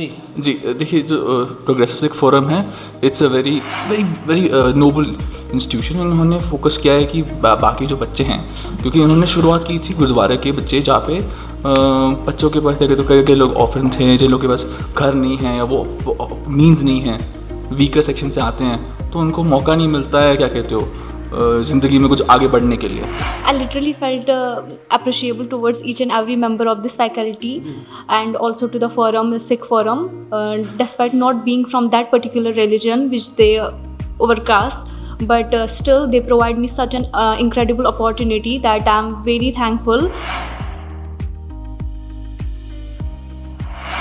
जी। जी देखिए जो प्रोग्रेसिव सिख फोरम है it's a very very very noble institution इन्होंने फोकस किया है कि बा, बाकी जो बच्चे हैं क्योंकि इन्होंने शुरुआत की थी गुरुद्वारा के बच्चे जहाँ पे बच्चों के पास क्या कहते कई कई लोग ऑफरन थे जिन लोगों के पास घर नहीं है या वो मीन्स नहीं है वीकर सेक्शन से आते हैं तो उनको मौका नहीं मिलता है क्या कहते हो? ज़िंदगी में कुछ आगे बढ़ने के लिए I literally felt uh, appreciable towards each and every member of this faculty and also to the forum, the Sikh forum, uh, despite not being from that particular religion which they uh, overcast. But uh, still, they provide me such an uh, incredible opportunity that I'm very thankful.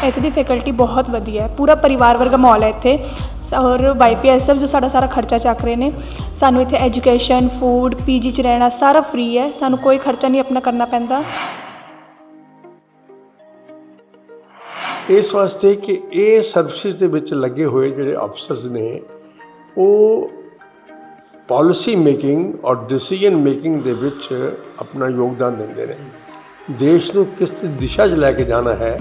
ਇੱਥੇ ਦੀ faculty ਬਹੁਤ ਵਧੀਆ ਹੈ ਪੂਰਾ ਪਰਿਵਾਰ ਵਰਗਾ ਮਾਹੌਲ ਹੈ ਇੱਥੇ ਸ- ਔਰ ਵਾਈਪੀਐਸਐਫ ਜੋ ਸਾਡਾ ਸਾਰਾ ਖਰਚਾ ਚੱਕ ਰਹੇ ਨੇ। ਸਾਨੂੰ ਇੱਥੇ ਐਜੂਕੇਸ਼ਨ ਫੂਡ ਪੀਜੀ ਚ ਰਹਿਣਾ ਸਾਰਾ ਫ੍ਰੀ ਹੈ। ਸਾਨੂੰ ਕੋਈ ਖਰਚਾ ਨਹੀਂ ਆਪਣਾ ਕਰਨਾ ਪੈਂਦਾ। ਇਸ ਵਾਸਤੇ ਕਿ ਇਹ ਸਰਵਿਸਿਜ਼ ਦੇ ਵਿੱਚ ਲੱਗੇ ਹੋਏ ਜਿਹੜੇ ਅਫਸਰਸ ਨੇ, ਉਹ ਪਾਲਿਸੀ ਮੇਕਿੰਗ ਔਰ ਡਿਸੀਜਨ ਮੇਕਿੰਗ ਦੇ ਵਿੱਚ ਆਪਣਾ ਯੋਗਦਾਨ ਦਿੰਦੇ ਨੇ। ਦੇਸ਼ ਨੂੰ ਕਿਸ ਦਿਸ਼ਾ 'ਚ ਲੈ ਕੇ ਜਾਣਾ ਹੈ,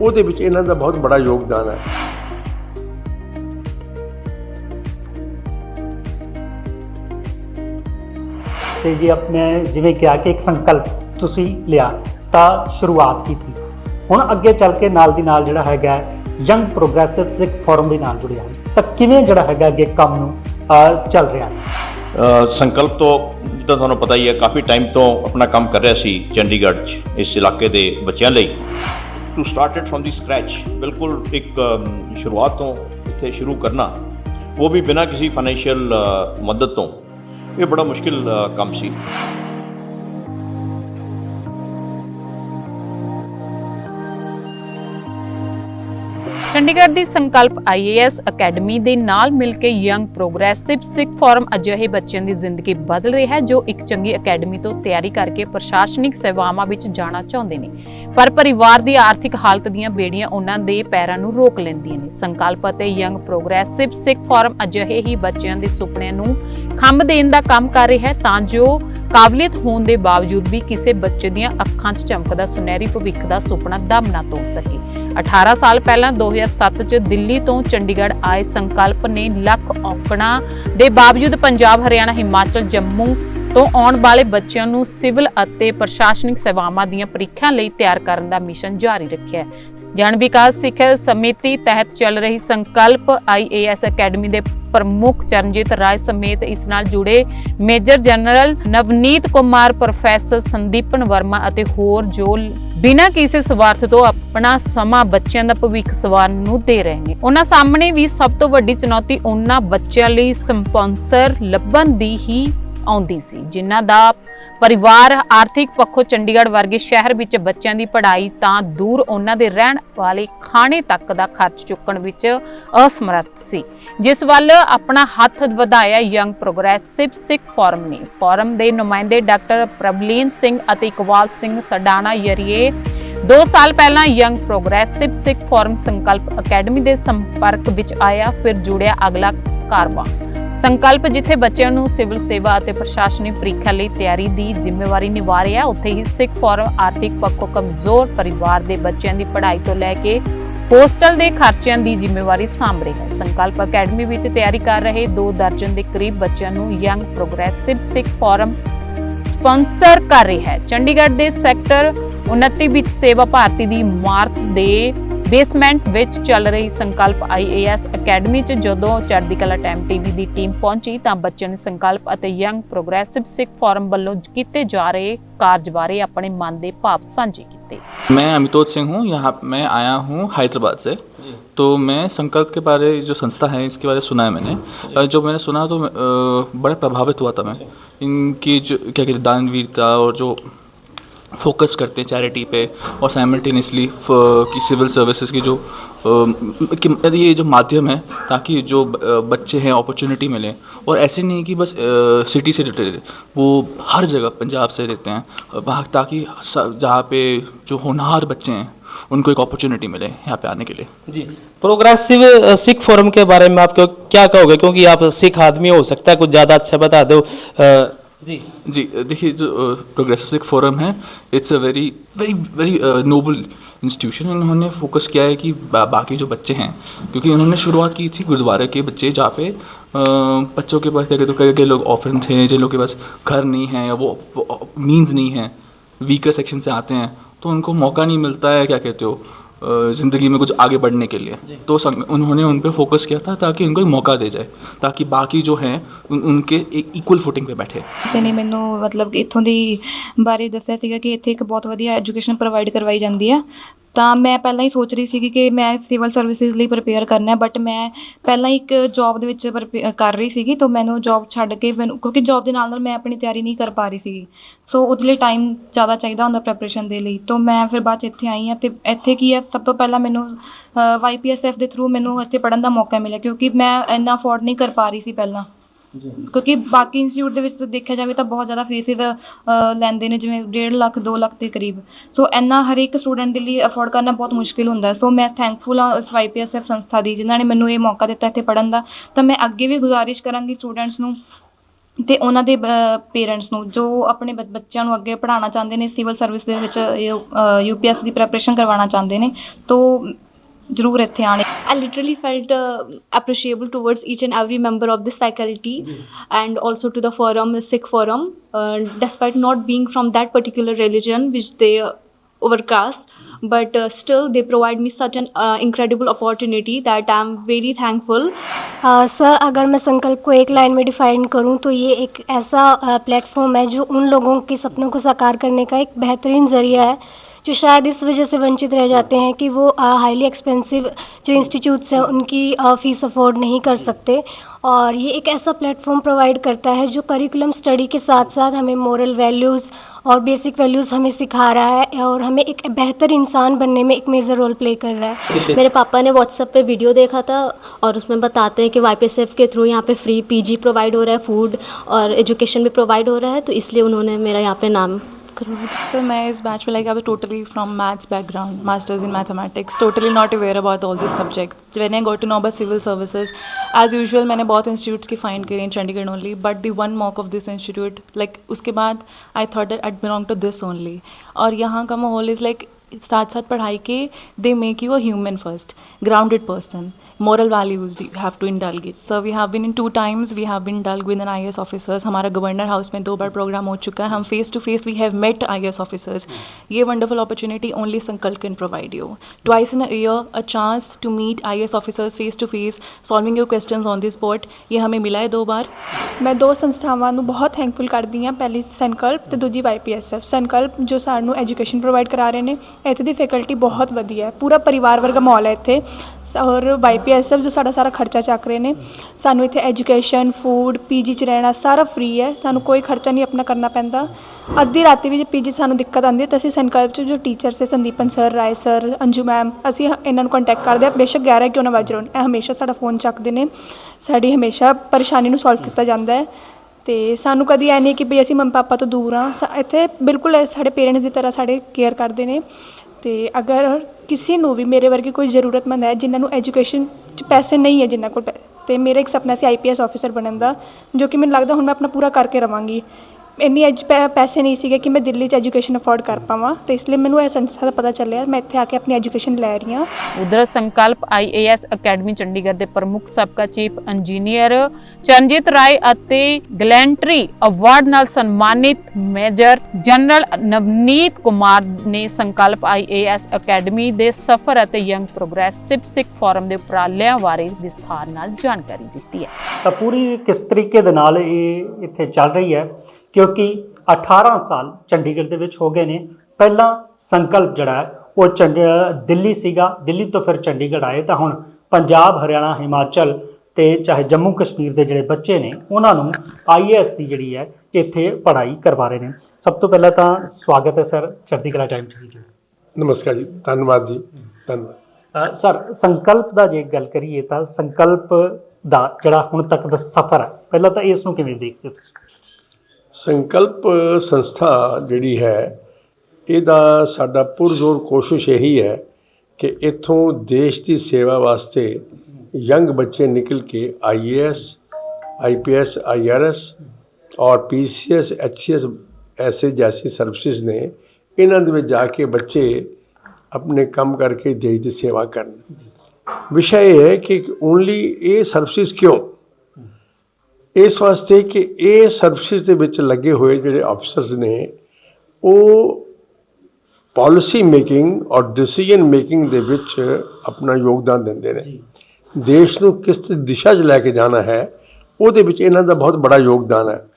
ਉਹਦੇ ਵਿੱਚ ਇਹਨਾਂ ਦਾ ਬਹੁਤ ਬੜਾ ਯੋਗਦਾਨ ਹੈ। ਤੇ ਜੀ ਆਪਣੇ ਜਿਵੇਂ ਕਿਹਾ ਕਿ ਇੱਕ ਸੰਕਲਪ ਤੁਸੀਂ ਲਿਆ, ਤਾਂ ਸ਼ੁਰੂਆਤ ਕੀਤੀ। ਹੁਣ ਅੱਗੇ ਚੱਲ ਕੇ ਨਾਲ ਦੀ ਨਾਲ ਜਿਹੜਾ ਹੈਗਾ ਯੰਗ ਪ੍ਰੋਗਰੈਸਿਵ ਸਿੱਖ ਫੋਰਮ ਦੇ ਨਾਲ ਜੁੜਿਆ। ਤਾਂ ਕਿਵੇਂ ਜਿਹੜਾ ਹੈਗਾ ਅੱਗੇ ਕੰਮ ਨੂੰ ਚੱਲ ਰਿਹਾ ਹੈ? ਸੰਕਲਪ ਤੋਂ ਜਿੱਦਾਂ ਤੁਹਾਨੂੰ ਪਤਾ ਹੀ ਹੈ, ਕਾਫੀ ਟਾਈਮ ਤੋਂ ਆਪਣਾ ਕੰਮ ਕਰ ਰਿਹਾ ਸੀ ਚੰਡੀਗੜ੍ਹ 'ਚ, ਇਸ ਇਲਾਕੇ ਦੇ ਬੱਚਿਆਂ ਲਈ। To start it from the scratch ਬਿਲਕੁਲ ਇੱਕ ਸ਼ੁਰੂਆਤ ਤੋਂ ਇੱਥੇ ਸ਼ੁਰੂ ਕਰਨਾ, ਉਹ ਵੀ ਬਿਨਾਂ ਕਿਸੇ ਫਾਈਨੈਂਸ਼ੀਅਲ ਮਦਦ ਤੋਂ। ਇਹ ਬੜਾ ਮੁਸ਼ਕਿਲ ਕੰਮ ਸੀ। ਚੰਡੀਗੜ੍ਹ ਦੀ ਸੰਕਲਪ ਆਈਏਐਸ ਅਕੈਡਮੀ ਦੇ ਨਾਲ ਮਿਲ ਕੇ ਯੰਗ ਪ੍ਰੋਗਰੈਸਿਵ ਸਿੱਖ ਫੋਰਮ ਅਜਿਹੇ ਬੱਚਿਆਂ ਦੀ ਜ਼ਿੰਦਗੀ ਬਦਲ ਰਹੀ ਹੈ, ਜੋ ਇੱਕ ਚੰਗੀ ਅਕੈਡਮੀ ਤੋਂ ਤਿਆਰੀ ਕਰਕੇ ਪ੍ਰਸ਼ਾਸਨਿਕ ਸੇਵਾਵਾਂ ਵਿੱਚ ਜਾਣਾ ਚਾਹੁੰਦੇ ਨੇ। ਪਰ ਪਰਿਵਾਰ ਦੀ ਆਰਥਿਕ ਹਾਲਤ ਦੀਆਂ ਬੇੜੀਆਂ ਉਹਨਾਂ ਦੇ ਪੈਰਾਂ ਨੂੰ ਰੋਕ ਲੈਂਦੀਆਂ ਨੇ। ਸੰਕਲਪ ਅਤੇ ਯੰਗ ਪ੍ਰੋਗਰੈਸਿਵ ਸਿੱਖ ਫੋਰਮ ਅਜਿਹੇ ਹੀ ਬੱਚਿਆਂ ਦੇ ਸੁਪਨਿਆਂ ਨੂੰ ਖੰਭ ਦੇਣ ਦਾ ਕੰਮ ਕਰ ਰਿਹਾ ਹੈ, ਤਾਂ ਜੋ ਕਾਬਲੀਅਤ ਹੋਣ ਦੇ ਬਾਵਜੂਦ ਵੀ ਕਿਸੇ ਬੱਚੇ ਦੀਆਂ ਅੱਖਾਂ 'ਚ ਚਮਕਦਾ ਸੁਨਹਿਰੀ ਭਵਿੱਖ ਦਾ ਸੁਪਨਾ ਦਮ ਨਾ ਤੋੜ ਸਕੇ। 18 ਸਾਲ ਪਹਿਲਾਂ 2007 ਚ ਦਿੱਲੀ ਤੋਂ ਚੰਡੀਗੜ੍ਹ ਆਏ ਸੰਕਲਪ ਨੇ ਲੱਖ ਔਕੜਾਂ ਦੇ ਬਾਵਜੂਦ ਪੰਜਾਬ, ਹਰਿਆਣਾ, ਹਿਮਾਚਲ, ਜੰਮੂ ਤੋਂ ਆਉਣ ਵਾਲੇ ਬੱਚਿਆਂ ਨੂੰ ਸਿਵਲ ਅਤੇ ਪ੍ਰਸ਼ਾਸਨਿਕ ਸੇਵਾਵਾਂ ਦੀਆਂ ਪ੍ਰੀਖਿਆ ਲਈ ਤਿਆਰ ਕਰਨ ਦਾ ਮਿਸ਼ਨ ਜਾਰੀ ਰੱਖਿਆ ਹੈ। ਜਨ ਵਿਕਾਸ ਸਿੱਖਿਆ ਸਮਿਤੀ ਤਹਿਤ ਚੱਲ ਰਹੀ ਸੰਕਲਪ ਆਈਏਐਸ ਅਕੈਡਮੀ ਦੇ ਪ੍ਰਮੁੱਖ ਚਰਨਜੀਤ ਰਾਏ ਸਮੇਤ ਇਸ ਨਾਲ ਜੁੜੇ major general Navneet Kumar, professor Sandipan Verma ਅਤੇ ਹੋਰ ਜੋ ਬਿਨਾਂ ਕਿਸੇ ਸਵਾਰਥ ਤੋਂ ਆਪਣਾ ਸਮਾਂ ਬੱਚਿਆਂ ਦਾ ਭਵਿੱਖ ਸਵਾਰਨ ਨੂੰ ਦੇ ਰਹੇ ਨੇ। ਉਹਨਾਂ ਸਾਹਮਣੇ ਵੀ ਸਭ ਤੋਂ ਵੱਡੀ ਚੁਣੌਤੀ ਉਹਨਾਂ ਬੱਚਿਆਂ ਲਈ ਸਪਾਂਸਰ ਲੱਭਣ ਦੀ ਹੀ ਆਉਂਦੀ ਸੀ, ਜਿਨ੍ਹਾਂ ਦਾ ਪਰਿਵਾਰ ਆਰਥਿਕ ਪੱਖੋਂ ਚੰਡੀਗੜ੍ਹ ਵਰਗੇ ਸ਼ਹਿਰ ਵਿੱਚ ਬੱਚਿਆਂ ਦੀ ਪੜ੍ਹਾਈ ਤਾਂ ਦੂਰ ਉਹਨਾਂ ਦੇ ਰਹਿਣ ਵਾਲੇ ਖਾਣੇ ਤੱਕ ਦਾ ਖਰਚ ਚੁੱਕਣ ਵਿੱਚ ਅਸਮਰੱਥ ਸੀ। ਜਿਸ ਵੱਲ ਆਪਣਾ ਹੱਥ ਵਧਾਇਆ ਯੰਗ ਪ੍ਰੋਗਰੈਸਿਵ ਸਿੱਖ ਫੋਰਮ ਨੇ। ਫੋਰਮ ਦੇ ਨੁਮਾਇੰਦੇ ਡਾਕਟਰ ਪ੍ਰਬਲੀਨ ਸਿੰਘ ਅਤੇ ਇਕਬਾਲ ਸਿੰਘ ਸਡਾਣਾ ਯਰੀਏ 2 ਸਾਲ ਪਹਿਲਾਂ young progressive Sikh forum Sankalp academy ਦੇ ਸੰਪਰਕ ਵਿੱਚ ਆਇਆ, ਫਿਰ ਜੁੜਿਆ ਅਗਲਾ ਕਾਰਵਾ। ਸੰਕਲਪ ਜਿੱਥੇ ਬੱਚਿਆਂ ਨੂੰ ਸਿਵਲ ਸੇਵਾ ਅਤੇ ਪ੍ਰਸ਼ਾਸਨਿਕ ਪ੍ਰੀਖਿਆ ਲਈ ਤਿਆਰੀ ਦੀ ਜ਼ਿੰਮੇਵਾਰੀ ਨਿਭਾ ਰਿਹਾ, ਉੱਥੇ ਹੀ ਸਿੱਖ ਫੋਰਮ ਆਰਥਿਕ ਪੱਖੋਂ ਕਮਜ਼ੋਰ ਪਰਿਵਾਰ ਦੇ ਬੱਚਿਆਂ ਦੀ ਪੜ੍ਹਾਈ ਤੋਂ ਲੈ ਕੇ ਹੋਸਟਲ ਦੇ ਖਰਚਿਆਂ ਦੀ ਜ਼ਿੰਮੇਵਾਰੀ ਸਾਂਭ ਰਿਹਾ ਹੈ ਸੰਕਲਪ ਅਕੈਡਮੀ ਵਿੱਚ ਤਿਆਰੀ ਕਰ ਰਹੇ 2 ਦਰਜਨ ਦੇ ਕਰੀਬ ਬੱਚਿਆਂ ਨੂੰ young progressive Sikh forum sponsor ਕਰ ਰਿਹਾ ਹੈ। ਚੰਡੀਗੜ੍ਹ ਦੇ ਸੈਕਟਰ 29 ਵਿੱਚ ਸੇਵਾ ਭਾਰਤੀ ਦੀ ਇਮਾਰਤ ਦੇ ਬੇਸਮੈਂਟ ਵਿੱਚ ਚੱਲ ਰਹੀ ਸੰਕਲਪ ਆਈਏਐਸ ਅਕੈਡਮੀ 'ਚ ਜਦੋਂ ਚੜ੍ਹਦੀ ਕਲਾ ਟਾਈਮ ਟੀਵੀ ਦੀ ਟੀਮ ਪਹੁੰਚੀ ਤਾਂ ਬੱਚਿਆਂ ਨੇ ਸੰਕਲਪ ਅਤੇ ਯੰਗ ਪ੍ਰੋਗਰੈਸਿਵ ਸਿੱਖ ਫੋਰਮ ਵੱਲੋਂ ਕੀਤੇ ਜਾ ਰਹੇ ਕਾਰਜ ਬਾਰੇ ਆਪਣੇ ਮਨ ਦੇ ਭਾਵ ਸਾਂਝੇ ਕੀਤੇ मैं अमितोज सिंह हूँ यहाँ मैं आया हूँ हैदराबाद से तो मैं संकल्प के बारे जो संस्था है इसके बारे में सुना है मैंने अ, जो मैंने सुना तो मैं, अ, बड़ा प्रभावित हुआ था मैं इनकी जो क्या कहते हैं दानवीरता और जो फोकस करते हैं चैरिटी पे और साइमल्टेनियसली की सिविल सर्विसेज़ की जो कि ये जो माध्यम है, ताकि जो बच्चे हैं अपॉर्चुनिटी मिले। और ऐसे नहीं कि बस सिटी से रिलेटेड वो हर जगह पंजाब से रहते हैं ताकि जहाँ पे जो होनहार बच्चे हैं, उनको एक अपॉर्चुनिटी मिले यहाँ पे आने के लिए। जी। प्रोग्रेसिव सिख फोरम के बारे में आप क्यों- कहोगे? क्योंकि आप सिख आदमी हो सकता है कुछ ज़्यादा अच्छा बता दो। जी। जी देखिए जो प्रोग्रेसिव फोरम है it's a very very very noble institution इन्होंने फोकस किया है कि बा, बाकी जो बच्चे हैं क्योंकि उन्होंने शुरुआत की थी गुरुद्वारे के बच्चे जहाँ पे बच्चों के पास हो कई लोग ऑफरन थे जिन लोगों के पास घर नहीं है या वो मीन्स नहीं है वीकर सेक्शन से आते हैं तो उनको मौका नहीं मिलता है क्या कहते हो ज़िंदगी में कुछ आगे बढ़ने के लिए तो संग, उन्होंने उन पर फोकस किया था ताकि उनको एक मौका दे जाए ताकि बाकी जो हैं उन, उनके एक इक्वल फुटिंग पे बैठे ਕਿਸੇ ਨੇ ਮੈਨੂੰ ਮਤਲਬ ਕਿ ਇੱਥੋਂ ਦੀ ਬਾਰੇ ਦੱਸਿਆ ਸੀਗਾ ਕਿ ਇੱਥੇ ਇੱਕ ਬਹੁਤ ਵਧੀਆ ਐਜੂਕੇਸ਼ਨ ਪ੍ਰੋਵਾਈਡ ਕਰਵਾਈ ਜਾਂਦੀ ਆ ਤਾਂ ਮੈਂ ਪਹਿਲਾਂ ਹੀ ਸੋਚ ਰਹੀ ਸੀਗੀ ਕਿ ਮੈਂ ਸਿਵਲ ਸਰਵਿਸਿਜ਼ ਲਈ ਪ੍ਰਪੇਅਰ ਕਰਨਾ ਬਟ ਮੈਂ ਪਹਿਲਾਂ ਹੀ ਇੱਕ ਜੋਬ ਦੇ ਵਿੱਚ prepare ਕਰ ਰਹੀ ਸੀਗੀ, ਤਾਂ ਮੈਨੂੰ ਜੋਬ ਛੱਡ ਕੇ ਮੈਨੂੰ, ਕਿਉਂਕਿ ਜੋਬ ਦੇ ਨਾਲ ਨਾਲ ਮੈਂ ਆਪਣੀ ਤਿਆਰੀ ਨਹੀਂ ਕਰ ਪਾ ਰਹੀ ਸੀਗੀ। ਸੋ ਉਹਦੇ ਲਈ ਟਾਈਮ ਜ਼ਿਆਦਾ ਚਾਹੀਦਾ ਹੁੰਦਾ ਪ੍ਰੈਪਰੇਸ਼ਨ ਦੇ ਲਈ। ਤਾਂ ਮੈਂ ਫਿਰ ਬਾਅਦ ਚ ਇੱਥੇ ਆਈ ਹਾਂ ਅਤੇ ਇੱਥੇ ਕੀ ਹੈ, ਸਭ ਤੋਂ ਪਹਿਲਾਂ ਮੈਨੂੰ ਵਾਈ ਪੀ ਐੱਸ ਵਾਈਪੀਐਸਐਫ ਦੇ ਥਰੂ ਮੈਨੂੰ ਇੱਥੇ ਪੜ੍ਹਨ ਦਾ ਮੌਕਾ ਮਿਲਿਆ, ਕਿਉਂਕਿ ਮੈਂ ਇੰਨਾ ਅਫੋਰਡ ਨਹੀਂ ਕਰ ਪਾ ਰਹੀ ਸੀ ਪਹਿਲਾਂ। ਕਿਉਂਕਿ ਬਾਕੀ ਇੰਸਟੀਚਿਊਟ ਦੇ ਵਿੱਚ ਤਾਂ ਦੇਖਿਆ ਜਾਵੇ ਤਾਂ ਬਹੁਤ ਜ਼ਿਆਦਾ ਫੀਸਿਸ ਲੈਂਦੇ ਨੇ ਜਿਵੇਂ 1.5 ਲੱਖ 2 ਲੱਖ ਦੇ ਕਰੀਬ। ਸੋ ਇੰਨਾ ਹਰ ਇੱਕ ਸਟੂਡੈਂਟ ਦੇ ਲਈ ਅਫੋਰਡ ਕਰਨਾ ਬਹੁਤ ਮੁਸ਼ਕਿਲ ਹੁੰਦਾ। ਸੋ ਮੈਂ ਥੈਂਕਫੁਲ ਹਾਂ ਇਸ ਵਾਈਪੀਐਸਐਫ ਸੰਸਥਾ ਦੀ, ਜਿਨ੍ਹਾਂ ਨੇ ਮੈਨੂੰ ਇਹ ਮੌਕਾ ਦਿੱਤਾ ਇੱਥੇ ਪੜਨ ਦਾ। ਤਾਂ ਮੈਂ ਅੱਗੇ ਵੀ ਗੁਜ਼ਾਰਿਸ਼ ਕਰਾਂਗੀ ਸਟੂਡੈਂਟਸ ਨੂੰ ਤੇ ਉਹਨਾਂ ਦੇ ਪੇਰੈਂਟਸ ਨੂੰ, ਜੋ ਆਪਣੇ ਬੱਚਿਆਂ ਨੂੰ ਅੱਗੇ ਪੜ੍ਹਾਉਣਾ ਚਾਹੁੰਦੇ ਨੇ ਸਿਵਲ ਸਰਵਿਸ ਦੇ ਵਿੱਚ ਯੂਪੀਐਸ ਦੀ ਪ੍ਰੈਪਰੇਸ਼ਨ ਕਰਵਾਉਣਾ ਚਾਹੁੰਦੇ ਨੇ। ਤੋ ਜ਼ਰੂਰ ਇੱਥੇ ਆਣ I literally felt uh, appreciable towards each and every member of this faculty and also to the forum, the Sikh forum, uh, despite not being from that particular religion which they uh, overcast. But uh, still, they provide me such an uh, incredible opportunity that I'm very thankful. Uh, sir अगर मैं संकल्प को एक line में define करूं तो ये एक ऐसा प्लेटफॉर्म है जो उन लोगों के सपनों को साकार करने का एक बेहतरीन ज़रिया है जो शायद इस वजह से वंचित रह जाते हैं कि वो हाईली एक्सपेंसिव जो इंस्टीट्यूट्स हैं उनकी फ़ीस अफोर्ड नहीं कर सकते। और ये एक ऐसा प्लेटफॉर्म प्रोवाइड करता है जो करिकुलम स्टडी के साथ साथ हमें मॉरल वैल्यूज़ और बेसिक वैल्यूज़ हमें सिखा रहा है और हमें एक बेहतर इंसान बनने में एक मेजर रोल प्ले कर रहा है। मेरे पापा ने व्हाट्सएप पे वीडियो देखा था और उसमें बताते हैं कि वाईपीएसएफ के थ्रू यहाँ पे फ्री पीजी प्रोवाइड हो रहा है फ़ूड और एजुकेशन भी प्रोवाइड हो रहा है तो इसलिए उन्होंने मेरा यहाँ पे नाम करोड़ सो मैं इस बैच में like I totally from maths background masters in mathematics totally not aware about all this subject when I go to know about civil services as usual मैंने बहुत इंस्टीट्यूट्स की फाइंड करी Chandigarh only but the one mock of this institute like उसके बाद I thought at at belong to this only और यहाँ का माहौल इज़ लाइक साथ साथ पढ़ाई के they make you a human first grounded person moral values you have to indulge it. So we have been in two times we have been indulged with an IAS officers. हमारा governor house में दो बार program हो चुका है हम face to face we have met IAS officers. ये wonderful opportunity only संकल्प can provide you. Twice in a year a chance to meet IAS officers face to face, solving your questions on the spot. ये हमें मिला है दो बार. ਮੈਂ ਦੋ ਸੰਸਥਾਵਾਂ ਨੂੰ ਬਹੁਤ ਥੈਂਕਫੁਲ ਕਰਦੀ ਹਾਂ ਪਹਿਲੀ ਸੰਕਲਪ ਤੇ ਦੂਜੀ ਵਾਈਪੀਐਸਐਫ ਸੰਕਲਪ ਜੋ ਸਾਨੂੰ ਐਜੂਕੇਸ਼ਨ ਪ੍ਰੋਵਾਈਡ ਕਰਾ ਰਹੇ ਨੇ ਇੱਥੇ ਦੀ ਫੈਕਲਟੀ ਬਹੁਤ ਵਧੀਆ ਹੈ ਪੂਰਾ ਪਰਿਵਾਰ ਵਰਗਾ ਮਾਹੌਲ ਹੈ ਇੱਥੇ ਸ- ਔਰ ਵਾਈਪੀਐਸਐਫ ਜੋ ਸਾਡਾ ਸਾਰਾ ਖਰਚਾ ਚੱਕ ਰਹੇ ਨੇ, ਸਾਨੂੰ ਇੱਥੇ ਐਜੂਕੇਸ਼ਨ ਫੂਡ ਪੀਜੀ 'ਚ ਰਹਿਣਾ ਸਾਰਾ ਫ੍ਰੀ ਹੈ, ਸਾਨੂੰ ਕੋਈ ਖਰਚਾ ਨਹੀਂ ਆਪਣਾ ਕਰਨਾ ਪੈਂਦਾ। ਅੱਧੀ ਰਾਤੀ ਵੀ ਜੇ ਪੀਜੀ ਸਾਨੂੰ ਦਿੱਕਤ ਆਉਂਦੀ ਹੈ ਤਾਂ ਅਸੀਂ ਸੰਕਲਪ 'ਚ ਜੋ ਟੀਚਰਸ ਹੈ Sandipan sir Rai sir Anju ma'am ਅਸੀਂ ਇਹਨਾਂ ਨੂੰ ਕੰਟੈਕਟ ਕਰਦੇ ਹਾਂ। ਬੇਸ਼ੱਕ 11 ਕਿਉਂ ਨਾ ਵੱਜ ਰਹੇ ਹੋਣ ਇਹ ਹਮੇਸ਼ਾ ਸਾਡਾ ਫੋਨ ਚੱਕਦੇ ਨੇ। ਸਾਡੀ ਹਮੇਸ਼ਾ ਪਰੇਸ਼ਾਨੀ ਨੂੰ ਸੋਲਵ ਕੀਤਾ ਜਾਂਦਾ ਹੈ। ਤੇ ਸਾਨੂੰ ਕਦੀ ਐ ਨਹੀਂ ਕਿ ਵੀ ਅਸੀਂ ਮੰਮੀ ਪਾਪਾ ਤੋਂ ਦੂਰ ਆ ਇੱਥੇ ਬਿਲਕੁਲ ਸਾਡੇ ਪੇਰੈਂਟਸ ਦੀ ਤਰ੍ਹਾਂ ਸਾਡੇ ਕੇਅਰ ਕਰਦੇ ਨੇ। ਤੇ ਅਗਰ ਕਿਸੇ ਨੂੰ ਵੀ ਮੇਰੇ ਵਰਗੇ ਕੋਈ ਜ਼ਰੂਰਤਮੰਦ ਹੈ ਜਿਨ੍ਹਾਂ ਨੂੰ ਐਜੂਕੇਸ਼ਨ 'ਚ ਪੈਸੇ ਨਹੀਂ ਹੈ ਜਿਨ੍ਹਾਂ ਕੋਲ ਪੈ- ਤੇ ਮੇਰਾ ਇੱਕ ਸੁਪਨਾ ਸੀ ਆਈਪੀਐਸ ਆਫੀਸਰ ਬਣਨ ਦਾ, ਜੋ ਕਿ ਮੈਨੂੰ ਲੱਗਦਾ ਹੁਣ ਮੈਂ ਆਪਣਾ ਪੂਰਾ ਕਰਕੇ ਰਵਾਂਗੀ। ਇੰਨੀ ਐਜ ਪੈਸੇ ਨਹੀਂ ਸੀਗੇ ਕਿ ਮੈਂ ਦਿੱਲੀ 'ਚ ਐਜੂਕੇਸ਼ਨ ਅਫੋਰਡ ਕਰ ਪਾਵਾਂ ਤੇ ਇਸ ਲਈ ਮੈਨੂੰ ਇਹ ਸੰਸਥਾ ਦਾ ਪਤਾ ਚੱਲਿਆ ਮੈਂ ਇੱਥੇ ਆ ਕੇ ਆਪਣੀ ਐਜੂਕੇਸ਼ਨ ਲੈ ਰਹੀ ਹਾਂ। ਉਧਰ ਸੰਕਲਪ ਆਈਏਐਸ ਅਕੈਡਮੀ ਚੰਡੀਗੜ੍ਹ ਦੇ ਪ੍ਰਮੁੱਖ ਸਾਬਕਾ ਚੀਫ ਇੰਜੀਨੀਅਰ ਚਰਨਜੀਤ ਰਾਏ ਅਤੇ ਗਲੈਂਟਰੀ ਅਵਾਰਡ ਨਾਲ ਸਨਮਾਨਿਤ ਮੇਜਰ ਜਨਰਲ ਨਵਨੀਤ ਕੁਮਾਰ ਨੇ ਸੰਕਲਪ ਆਈਏਐਸ ਅਕੈਡਮੀ ਦੇ ਸਫਰ ਅਤੇ ਯੰਗ ਪ੍ਰੋਗਰੈਸਿਵ ਸਿੱਖ ਫੋਰਮ ਦੇ ਉਪਰਾਲਿਆਂ ਬਾਰੇ ਵਿਸਥਾਰ ਨਾਲ ਜਾਣਕਾਰੀ ਦਿੱਤੀ ਹੈ। ਤਾਂ ਪੂਰੀ ਕਿਸ ਤਰੀਕੇ ਦੇ ਨਾਲ ਇਹ ਇੱਥੇ ਚੱਲ ਰਹੀ ਹੈ? ਕਿਉਂਕਿ 18 ਸਾਲ ਚੰਡੀਗੜ੍ਹ ਦੇ ਵਿੱਚ ਹੋ ਗਏ ਨੇ। ਪਹਿਲਾਂ ਸੰਕਲਪ ਜਿਹੜਾ ਉਹ ਚੰਡ ਦਿੱਲੀ ਸੀਗਾ। ਦਿੱਲੀ ਤੋਂ ਫਿਰ ਚੰਡੀਗੜ੍ਹ ਆਏ ਤਾਂ ਹੁਣ ਪੰਜਾਬ ਹਰਿਆਣਾ ਹਿਮਾਚਲ ਤੇ ਚਾਹੇ ਜੰਮੂ ਕਸ਼ਮੀਰ ਦੇ ਜਿਹੜੇ ਬੱਚੇ ਨੇ ਉਹਨਾਂ ਨੂੰ ਆਈਏਐਸ ਦੀ ਜਿਹੜੀ ਹੈ ਇੱਥੇ ਪੜ੍ਹਾਈ ਕਰਵਾ ਰਹੇ ਨੇ। ਸਭ ਤੋਂ ਪਹਿਲਾਂ ਤਾਂ ਸਵਾਗਤ ਹੈ ਸਰ। ਚੜ੍ਹਦੀ ਕਲਾ ਟਾਈਮ ਟੀਵੀ ਜੀ। ਨਮਸਕਾਰ ਜੀ। ਧੰਨਵਾਦ ਜੀ। ਧੰਨਵਾਦ। ਸਰ ਸੰਕਲਪ ਦਾ ਜੇ ਗੱਲ ਕਰੀਏ ਤਾਂ ਸੰਕਲਪ ਦਾ ਜਿਹੜਾ ਹੁਣ ਤੱਕ ਦਾ ਸਫ਼ਰ ਹੈ ਪਹਿਲਾਂ ਤਾਂ ਇਸ ਨੂੰ ਕਿਵੇਂ ਦੇਖਦੇ ਹੋ ਤੁਸੀਂ? ਸੰਕਲਪ ਸੰਸਥਾ ਜਿਹੜੀ ਹੈ, ਇਹਦਾ ਸਾਡਾ ਪੁਰਜ਼ੋਰ ਕੋਸ਼ਿਸ਼ ਇਹੀ ਹੈ ਕਿ ਇੱਥੋਂ ਦੇਸ਼ ਦੀ ਸੇਵਾ ਵਾਸਤੇ ਯੰਗ ਬੱਚੇ ਨਿਕਲ ਕੇ I A S, I P S, I R IRS ਔਰ ਪੀ ਸੀ ਐੱਸ, ਐੱਚ ਸੀ ਐਚਸੀਐਸ ਐਸੇ ਜੈਸੀ ਸਰਵਿਸਿਜ਼ ਨੇ, ਇਹਨਾਂ ਦੇ ਵਿੱਚ ਜਾ ਕੇ ਬੱਚੇ ਆਪਣੇ ਕੰਮ ਕਰਕੇ ਦੇਸ਼ ਦੀ ਸੇਵਾ ਕਰਨ। ਵਿਸ਼ਾ ਇਹ ਹੈ ਕਿ ਓਨਲੀ ਇਹ ਸਰਵਿਸਿਜ਼ ਕਿਉਂ? ਇਸ ਵਾਸਤੇ ਕਿ ਇਹ ਸਰਵਿਸਿਜ਼ ਦੇ ਵਿੱਚ ਲੱਗੇ ਹੋਏ ਜਿਹੜੇ ਅਫਸਰਸ ਨੇ, ਉਹ ਪਾਲਿਸੀ ਮੇਕਿੰਗ ਔਰ ਡਿਸੀਜਨ ਮੇਕਿੰਗ ਦੇ ਵਿੱਚ ਆਪਣਾ ਯੋਗਦਾਨ ਦਿੰਦੇ ਨੇ। ਦੇਸ਼ ਨੂੰ ਕਿਸ ਦਿਸ਼ਾ 'ਚ ਲੈ ਕੇ ਜਾਣਾ ਹੈ, ਉਹਦੇ ਵਿੱਚ ਇਹਨਾਂ ਦਾ ਬਹੁਤ ਬੜਾ ਯੋਗਦਾਨ ਹੈ।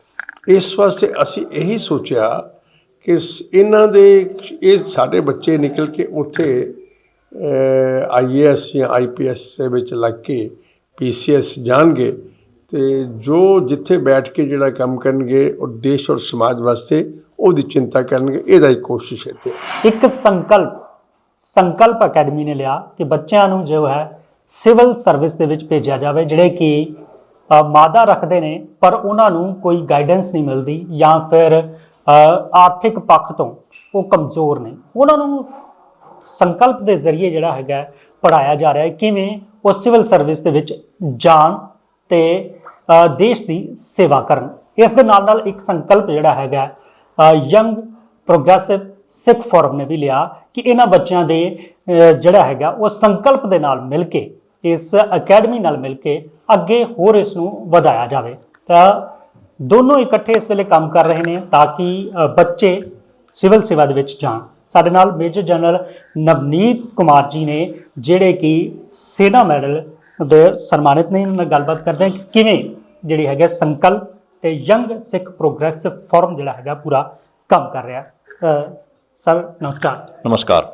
ਇਸ ਵਾਸਤੇ ਅਸੀਂ ਇਹੀ ਸੋਚਿਆ ਕਿ ਸ- ਇਹਨਾਂ ਦੇ, ਇਹ ਸਾਡੇ ਬੱਚੇ ਨਿਕਲ ਕੇ ਉੱਥੇ ਆਈਏਐਸ ਜਾਂ ਆਈਪੀਐਸ ਦੇ ਵਿੱਚ ਲੱਗ ਕੇ ਪੀਸੀਐਸ ਜਾਣਗੇ। ਤੇ ਜੋ ਜਿੱਥੇ ਬੈਠ ਕੇ ਜਿਹੜਾ ਕੰਮ ਕਰਨਗੇ, ਉਹ ਦੇਸ਼ ਔਰ ਸਮਾਜ ਵਾਸਤੇ ਉਹਦੀ ਚਿੰਤਾ ਕਰਨਗੇ, ਇਹਦਾ ਹੀ ਕੋਸ਼ਿਸ਼ ਹੈ ਤੇ ਇੱਕ ਸੰਕਲਪ ਸੰਕਲਪ ਅਕੈਡਮੀ ਨੇ ਲਿਆ ਕਿ ਬੱਚਿਆਂ ਨੂੰ ਜੋ ਹੈ, ਸਿਵਲ ਸਰਵਿਸ ਦੇ ਵਿੱਚ ਭੇਜਿਆ ਜਾਵੇ, ਜਿਹੜੇ ਕਿ ਮਾਦਾ ਰੱਖਦੇ ਨੇ, ਪਰ ਉਹਨਾਂ ਨੂੰ ਕੋਈ ਗਾਈਡੈਂਸ ਨਹੀਂ ਮਿਲਦੀ ਜਾਂ ਫਿਰ ਆਰਥਿਕ ਪੱਖ ਤੋਂ ਉਹ ਕਮਜ਼ੋਰ ਨੇ। ਉਹਨਾਂ ਨੂੰ ਸੰਕਲਪ ਦੇ ਜ਼ਰੀਏ ਜਿਹੜਾ ਹੈਗਾ ਪੜਾਇਆ ਜਾ ਰਿਹਾ ਹੈ, ਕਿਵੇਂ ਉਹ ਸਿਵਲ ਸਰਵਿਸ ਦੇ ਵਿੱਚ ਜਾਣ ਤੇ ਦੇਸ਼ ਦੀ ਸੇਵਾ ਕਰਨ। ਇਸ ਦੇ ਨਾਲ ਨਾਲ ਇੱਕ ਸੰਕਲਪ ਜਿਹੜਾ ਹੈਗਾ ਯੰਗ, ਪ੍ਰੋਗਰੈਸਿਵ, ਸਿੱਖ ਫੋਰਮ ਨੇ ਵੀ ਲਿਆ ਕਿ ਇਹਨਾਂ ਬੱਚਿਆਂ ਦੇ ਜਿਹੜਾ ਹੈਗਾ, ਉਹ ਸੰਕਲਪ ਦੇ ਨਾਲ ਮਿਲ ਕੇ, ਇਸ ਅਕੈਡਮੀ ਨਾਲ ਮਿਲ ਕੇ ਅੱਗੇ ਹੋਰ ਇਸ ਨੂੰ ਵਧਾਇਆ ਜਾਵੇ। ਤਾਂ ਦੋਨੋਂ ਇਕੱਠੇ ਇਸ ਵੇਲੇ ਕੰਮ ਕਰ ਰਹੇ ਨੇ ਤਾਂ ਕਿ ਬੱਚੇ ਸਿਵਲ ਸੇਵਾ ਦੇ ਵਿੱਚ ਜਾਣ। ਸਾਡੇ ਨਾਲ ਮੇਜਰ ਜਨਰਲ ਨਵਨੀਤ ਕੁਮਾਰ ਜੀ ਨੇ, ਜਿਹੜੇ ਕਿ ਸੇਨਾ ਮੈਡਲ ਦੇ ਸਨਮਾਨਿਤ ਨੇ। ਇਹਨਾਂ ਨਾਲ ਗੱਲਬਾਤ ਕਰਦੇ ਹਾਂ ਕਿ ਕਿਵੇਂ ਜਿਹੜੀ ਹੈਗਾ ਸੰਕਲਪ ਤੇ ਯੰਗ ਸਿੱਖ ਪ੍ਰੋਗਰੈਸਿਵ ਫੋਰਮ ਜਿਹੜਾ ਹੈਗਾ ਪੂਰਾ ਕੰਮ ਕਰ ਰਿਹਾ। ਸਰ ਨਮਸਕਾਰ। ਨਮਸਕਾਰ।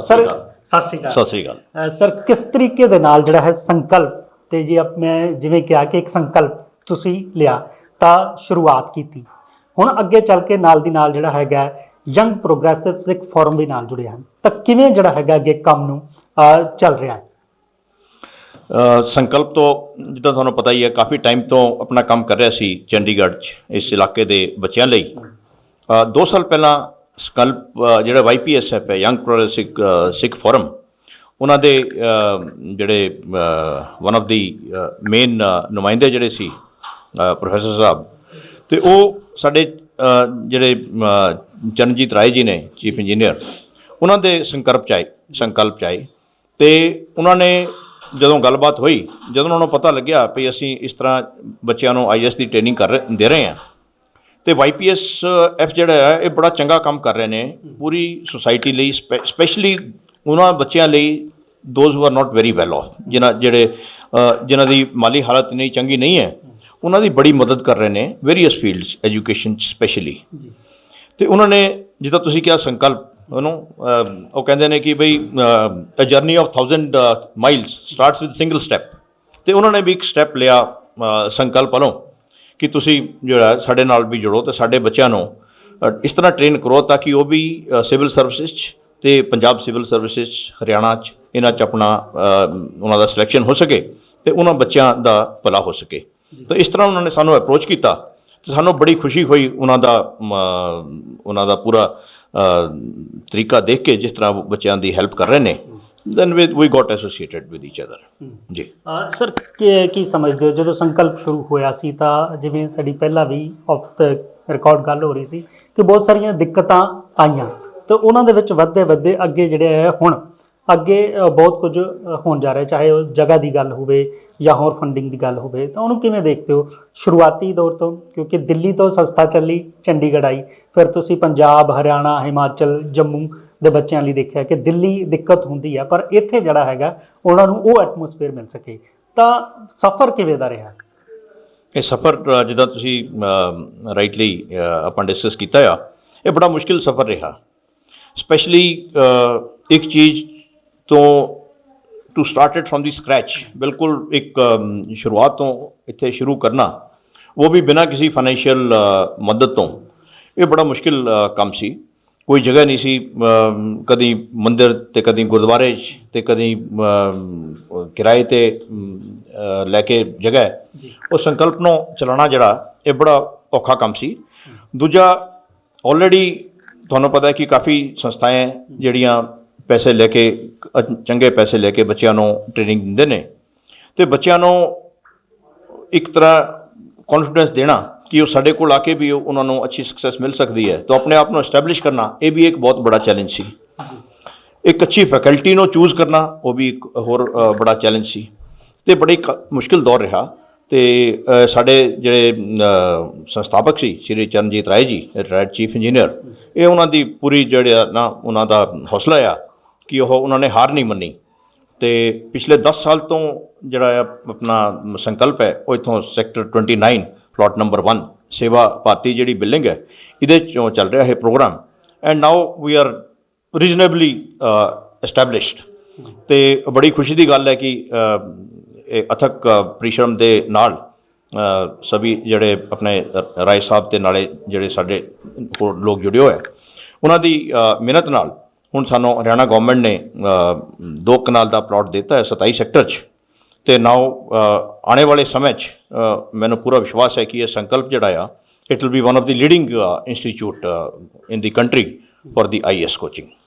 ਸਰ ਸਤਿ ਸ਼੍ਰੀ ਅਕਾਲ। ਸਤਿ ਸ੍ਰੀ ਅਕਾਲ। ਸਰ ਕਿਸ ਤਰੀਕੇ ਦੇ ਨਾਲ ਜਿਹੜਾ ਹੈ ਸੰਕਲਪ ਤੇ ਜੇ ਮੈਂ ਜਿਵੇਂ ਕਿਹਾ ਕਿ ਇੱਕ ਸੰਕਲਪ ਤੁਸੀਂ ਲਿਆ ਤਾਂ ਸ਼ੁਰੂਆਤ ਕੀਤੀ। ਹੁਣ ਅੱਗੇ ਚੱਲ ਕੇ ਨਾਲ ਦੀ ਨਾਲ ਜਿਹੜਾ ਹੈਗਾ ਯੰਗ ਪ੍ਰੋਗਰੈਸਿਵ ਸਿੱਖ ਫੋਰਮ ਵੀ ਨਾਲ ਜੁੜੇ ਹਨ। ਤਾਂ ਕਿਵੇਂ ਜਿਹੜਾ ਹੈਗਾ ਅੱਗੇ ਕੰਮ ਨੂੰ ਚੱਲ ਰਿਹਾ ਹੈ? ਸੰਕਲਪ ਤੋਂ ਜਿੱਦਾਂ ਤੁਹਾਨੂੰ ਪਤਾ ਹੀ ਹੈ ਕਾਫੀ ਟਾਈਮ ਤੋਂ ਆਪਣਾ ਕੰਮ ਕਰ ਰਿਹਾ ਸੀ ਚੰਡੀਗੜ੍ਹ 'ਚ ਇਸ ਇਲਾਕੇ ਦੇ ਬੱਚਿਆਂ ਲਈ। 2 ਸਾਲ ਪਹਿਲਾਂ ਸੰਕਲਪ ਅ, ਜਿਹੜਾ ਵਾਈਪੀਐਸਐਫ ਹੈ ਯੰਗ ਪ੍ਰੋਗਰੈਸਿਵ ਸਿੱਖ ਫੋਰਮ ਉਹਨਾਂ ਦੇ ਜਿਹੜੇ ਵਨ ਆਫ ਦੀ ਮੇਨ ਨੁਮਾਇੰਦੇ ਜਿਹੜੇ ਸੀ ਪ੍ਰੋਫੈਸਰ ਸਾਹਿਬ ਤੇ ਉਹ ਸਾਡੇ ਜਿਹੜੇ ਚਰਨਜੀਤ ਰਾਏ ਜੀ ਨੇ ਚੀਫ ਇੰਜੀਨੀਅਰ ਉਹਨਾਂ ਦੇ ਸੰਕਲਪ ਚ ਆਏ ਸੰਕਲਪ ਚ ਆਏ ਤੇ ਉਹਨਾਂ ਨੇ ਜਦੋਂ ਗੱਲਬਾਤ ਹੋਈ ਜਦੋਂ ਉਹਨਾਂ ਨੂੰ ਪਤਾ ਲੱਗਿਆ ਵੀ ਅਸੀਂ ਇਸ ਤਰ੍ਹਾਂ ਬੱਚਿਆਂ ਨੂੰ ਆਈਐਸ ਦੀ ਟ੍ਰੇਨਿੰਗ ਕਰ ਦੇ ਰਹੇ ਹਾਂ ਤੇ ਵਾਈਪੀਐਸ ਐਫ ਜਿਹੜਾ ਹੈ ਇਹ ਬੜਾ ਚੰਗਾ ਕੰਮ ਕਰ ਰਹੇ ਨੇ। ਪੂਰੀ ਸੁਸਾਇਟੀ ਲਈ ਸਪੈਸ਼ਲੀ ਉਹਨਾਂ ਬੱਚਿਆਂ ਲਈ those who are not very well off ਜਿਨ੍ਹਾਂ ਜਿਹੜੇ ਜਿਨ੍ਹਾਂ ਦੀ ਮਾਲੀ ਹਾਲਤ ਨਹੀਂ ਚੰਗੀ ਨਹੀਂ ਹੈ ਉਹਨਾਂ ਦੀ ਬੜੀ ਮਦਦ ਕਰ ਰਹੇ ਨੇ ਵੇਰੀਅਸ ਫੀਲਡਸ ਐਜੂਕੇਸ਼ਨ ਸਪੈਸ਼ਲੀ ਤੇ ਉਹਨਾਂ ਨੇ ਜਿੱਦਾਂ ਤੁਸੀਂ ਕਿਹਾ ਸੰਕਲਪ ਉਹਨੂੰ ਉਹ ਕਹਿੰਦੇ ਨੇ ਕਿ ਬਈ a journey of 1000 miles starts with single step ਤੇ ਉਹਨਾਂ ਨੇ ਵੀ ਇੱਕ ਸਟੈਪ ਲਿਆ ਸੰਕਲਪ ਵੱਲੋਂ ਕਿ ਤੁਸੀਂ ਜਿਹੜਾ ਸਾਡੇ ਨਾਲ ਵੀ ਜੁੜੋ ਤੇ ਸਾਡੇ ਬੱਚਿਆਂ ਨੂੰ ਇਸ ਤਰ੍ਹਾਂ ਟ੍ਰੇਨ ਕਰੋ ਤਾਂ ਕਿ ਉਹ ਵੀ ਸਿਵਲ ਸਰਵਿਸਿਜ਼ 'ਚ ਤੇ ਪੰਜਾਬ ਸਿਵਲ ਸਰਵਿਸਿਜ਼ 'ਚ, ਹਰਿਆਣਾ 'ਚ ਇਹਨਾਂ 'ਚ ਆਪਣਾ ਉਹਨਾਂ ਦਾ ਸਿਲੈਕਸ਼ਨ ਹੋ ਸਕੇ ਤੇ ਉਹਨਾਂ ਬੱਚਿਆਂ ਦਾ ਭਲਾ ਹੋ ਸਕੇ। ਤਾਂ ਇਸ ਤਰ੍ਹਾਂ ਉਹਨਾਂ ਨੇ ਸਾਨੂੰ ਅਪਰੋਚ ਕੀਤਾ ਤੇ ਸਾਨੂੰ ਬੜੀ ਖੁਸ਼ੀ ਹੋਈ ਉਹਨਾਂ ਦਾ ਉਹਨਾਂ ਦਾ ਪੂਰਾ ਤਰੀਕਾ ਦੇਖ ਕੇ ਜਿਸ ਤਰ੍ਹਾਂ ਬੱਚਿਆਂ ਦੀ ਹੈਲਪ ਕਰ ਰਹੇ ਨੇ then we got associated with each other ਜੀ। ਸਰ ਕੀ ਕੀ ਸਮਝਦੇ ਹੋ? ਜਦੋਂ ਸੰਕਲਪ ਸ਼ੁਰੂ ਹੋਇਆ ਸੀ ਤਾਂ ਜਿਵੇਂ ਸਾਡੀ ਪਹਿਲਾਂ ਵੀ ਆਫ ਰਿਕਾਰਡ ਗੱਲ ਹੋ ਰਹੀ ਸੀ ਕਿ ਬਹੁਤ ਸਾਰੀਆਂ ਦਿੱਕਤਾਂ ਆਈਆਂ ਤੇ ਉਹਨਾਂ ਦੇ ਵਿੱਚ ਵੱਧਦੇ ਵੱਧਦੇ ਅੱਗੇ ਜਿਹੜੇ ਹੈ ਹੁਣ ਅੱਗੇ ਬਹੁਤ ਕੁਝ ਹੋਣ ਜਾ ਰਿਹਾ, ਚਾਹੇ ਉਹ ਜਗ੍ਹਾ ਦੀ ਗੱਲ ਹੋਵੇ ਜਾਂ ਹੋਰ ਫੰਡਿੰਗ ਦੀ ਗੱਲ ਹੋਵੇ, ਤਾਂ ਉਹਨੂੰ ਕਿਵੇਂ ਦੇਖਦੇ ਹੋ? ਸ਼ੁਰੂਆਤੀ ਦੌਰ ਤੋਂ, ਕਿਉਂਕਿ ਦਿੱਲੀ ਤੋਂ ਸਸਤਾ ਚੱਲੀ, ਚੰਡੀਗੜ੍ਹ ਆਈ, ਫਿਰ ਤੁਸੀਂ ਪੰਜਾਬ, ਹਰਿਆਣਾ, ਹਿਮਾਚਲ, ਜੰਮੂ ਦੇ ਬੱਚਿਆਂ ਲਈ ਦੇਖਿਆ ਕਿ ਦਿੱਲੀ ਦਿੱਕਤ ਹੁੰਦੀ ਹੈ ਪਰ ਇੱਥੇ ਜਿਹੜਾ ਹੈਗਾ, ਉਹਨਾਂ ਨੂੰ ਉਹ ਐਟਮੋਸਫੇਅਰ ਮਿਲ ਸਕੇ। ਤਾਂ ਸਫ਼ਰ ਕਿਵੇਂ ਦਾ ਰਿਹਾ? ਇਹ ਸਫ਼ਰ ਜਿੱਦਾਂ ਤੁਸੀਂ ਰਾਈਟਲੀ ਆਪਾਂ ਡਿਸਕਸ ਕੀਤਾ ਆ, ਇਹ ਬੜਾ ਮੁਸ਼ਕਿਲ ਸਫ਼ਰ ਰਿਹਾ। ਸਪੈਸ਼ਲੀ ਇੱਕ ਚੀਜ਼ ਤੋਂ to start it from the scratch ਬਿਲਕੁਲ ਇੱਕ ਸ਼ੁਰੂਆਤ ਤੋਂ ਇੱਥੇ ਸ਼ੁਰੂ ਕਰਨਾ ਉਹ ਵੀ ਬਿਨਾਂ ਕਿਸੇ ਫਾਈਨੈਂਸ਼ੀਅਲ ਮਦਦ ਤੋਂ। ਇਹ ਬੜਾ ਮੁਸ਼ਕਿਲ ਕੰਮ ਸੀ। ਕੋਈ ਜਗ੍ਹਾ ਨਹੀਂ ਸੀ ਕਦੀ ਮੰਦਿਰ ਤੇ ਕਦੀ ਗੁਰਦੁਆਰੇ 'ਚ ਤੇ ਕਦੀ ਕਿਰਾਏ ਤੇ ਲੈ ਕੇ ਜਗ੍ਹਾ। ਉਹ ਸੰਕਲਪ ਨੂੰ ਚਲਾਉਣਾ ਜਿਹੜਾ ਇਹ ਬੜਾ ਔਖਾ ਕੰਮ ਸੀ। ਦੂਜਾ ਆਲਰੇਡੀ ਤੁਹਾਨੂੰ ਪਤਾ ਹੈ ਕਿ ਕਾਫੀ ਸੰਸਥਾਵਾਂ ਜਿਹੜੀਆਂ ਪੈਸੇ ਲੈ ਕੇ ਚੰਗੇ ਪੈਸੇ ਲੈ ਕੇ ਬੱਚਿਆਂ ਨੂੰ ਟ੍ਰੇਨਿੰਗ ਦਿੰਦੇ ਨੇ। ਤੇ ਬੱਚਿਆਂ ਨੂੰ ਇੱਕ ਤਰ੍ਹਾਂ ਕੌਨਫੀਡੈਂਸ ਦੇਣਾ ਕਿ ਉਹ ਸਾਡੇ ਕੋਲ ਆ ਕੇ ਵੀ ਉਹਨਾਂ ਨੂੰ ਅੱਛੀ ਸਕਸੈਸ ਮਿਲ ਸਕਦੀ ਹੈ। ਤਾਂ ਆਪਣੇ ਆਪ ਨੂੰ ਐਸਟੈਬਲਿਸ਼ ਕਰਨਾ, ਇਹ ਵੀ ਇੱਕ ਬਹੁਤ ਬੜਾ ਚੈਲੰਜ ਸੀ। ਇੱਕ ਅੱਛੀ ਫੈਕਲਟੀ ਨੂੰ ਚੂਜ਼ ਕਰਨਾ, ਉਹ ਵੀ ਇੱਕ ਹੋਰ ਬੜਾ ਚੈਲੰਜ ਸੀ। ਤੇ ਬੜੀ ਕ- ਮੁਸ਼ਕਿਲ ਦੌਰ ਰਿਹਾ। ਤੇ ਸਾਡੇ ਜਿਹੜੇ ਸੰਸਥਾਪਕ ਸੀ, ਸ਼੍ਰੀ Charanjit Rai ji retired chief engineer ਇਹ ਉਹਨਾਂ ਦੀ ਪੂਰੀ ਜਿਹੜਾ ਨਾ, ਉਹਨਾਂ ਦਾ ਹੌਸਲਾ ਆ। ਕਿ ਉਹ ਉਹਨਾਂ ਨੇ ਹਾਰ ਨਹੀਂ ਮੰਨੀ। ਤੇ ਪਿਛਲੇ 10 ਸਾਲ ਤੋਂ ਜਿਹੜਾ ਆ ਆਪਣਾ ਸੰਕਲਪ ਹੈ ਉਹ ਇਥੋਂ ਸੈਕਟਰ 29 ਪਲਾਟ ਨੰਬਰ 1 ਸੇਵਾ ਭਾਰਤੀ ਜਿਹੜੀ ਬਿਲਡਿੰਗ ਹੈ ਇਹਦੇ ਚੋਂ ਚੱਲ ਰਿਹਾ ਹੈ program. And now we are reasonably established ਤੇ ਬੜੀ ਖੁਸ਼ੀ ਦੀ ਗੱਲ ਹੈ ਕਿ ਇਹ ਅਥਕ ਅ, ਪਰਿਸ਼ਰਮ ਦੇ ਨਾਲ ਸਭੀ ਜਿਹੜੇ ਆਪਣੇ ਰਾਏ ਸਾਹਿਬ ਤੇ ਨਾਲੇ ਜਿਹੜੇ ਸਾਡੇ ਹੋਰ ਲੋਕ ਜੁੜੇ ਹੋਏ ਹੈ ਉਹਨਾਂ ਦੀ ਮਿਹਨਤ ਨਾਲ ਹੁਣ ਸਾਨੂੰ ਹਰਿਆਣਾ ਗਵਰਨਮੈਂਟ ਨੇ ਦੋ ਕਨਾਲ ਦਾ ਪਲਾਟ ਦਿੱਤਾ ਹੈ 27 ਸੈਕਟਰ 'ਚ। ਤੇ ਨਾਓ ਆਉਣੇ ਵਾਲੇ ਸਮੇਂ 'ਚ ਮੈਨੂੰ ਪੂਰਾ ਵਿਸ਼ਵਾਸ ਹੈ ਕਿ ਇਹ ਸੰਕਲਪ ਜਿਹੜਾ ਆ it will be one of the leading institute in the country for the IAS coaching